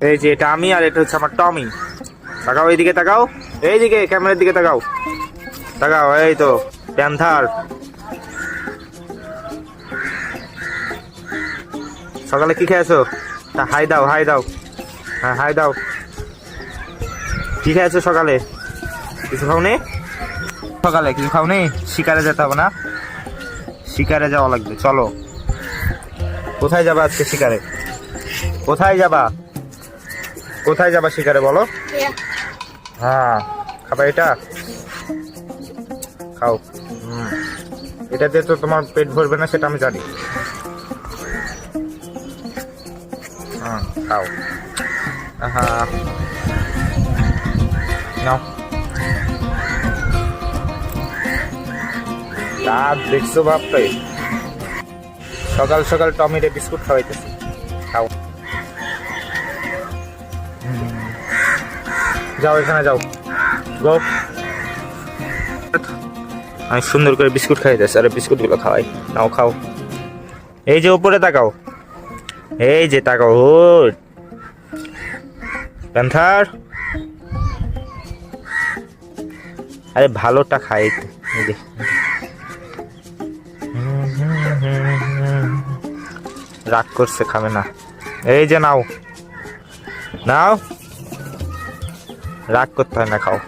এই যে এটা আমি আর এটা হচ্ছে আমার টমি। তাকাও এইদিকে তাকাও। এইদিকে, ক্যামেরার দিকে তাকাও। তাকাও, এই তো, প্যান্থার। সকালে কি খেয়েছো? তা, হাই দাও হাই দাও। হ্যাঁ হাই দাও। কি খেয়েছো সকালে? কিছু খাওনি? সকালে কিছু খাওনি? শিকারে যেতে হবে না। শিকারে যাওয়া লাগবে, চলো। কোথায় যাবা আজকে শিকারে? কোথায় যাবা? কোথায় যাবা শিকারে বলো? হ্যাঁ খাবা এটা? খাও। হুম। এটাতে তো তোমার পেট ভরবে না সেটা আমি জানি। হ্যাঁ খাও। হ্যাঁ নাও। রাত দেখছ ভাবতে সকাল সকাল টমেটো বিস্কুট খাওয়াইতেছি। খাও। যাও, এখানে যাও। গো আমি সুন্দর করে বিস্কুট খাইতেছি আরে বিস্কুটগুলো খাওয়াই। নাও, খাও। এই যে উপরে তাকাও। এই যে তাকাও, হুট। প্যান্থার। আরে ভালোটা খাই রাগ করছে, খাবে না। এই যে নাও। নাও। রাগ করতে হয় না খাও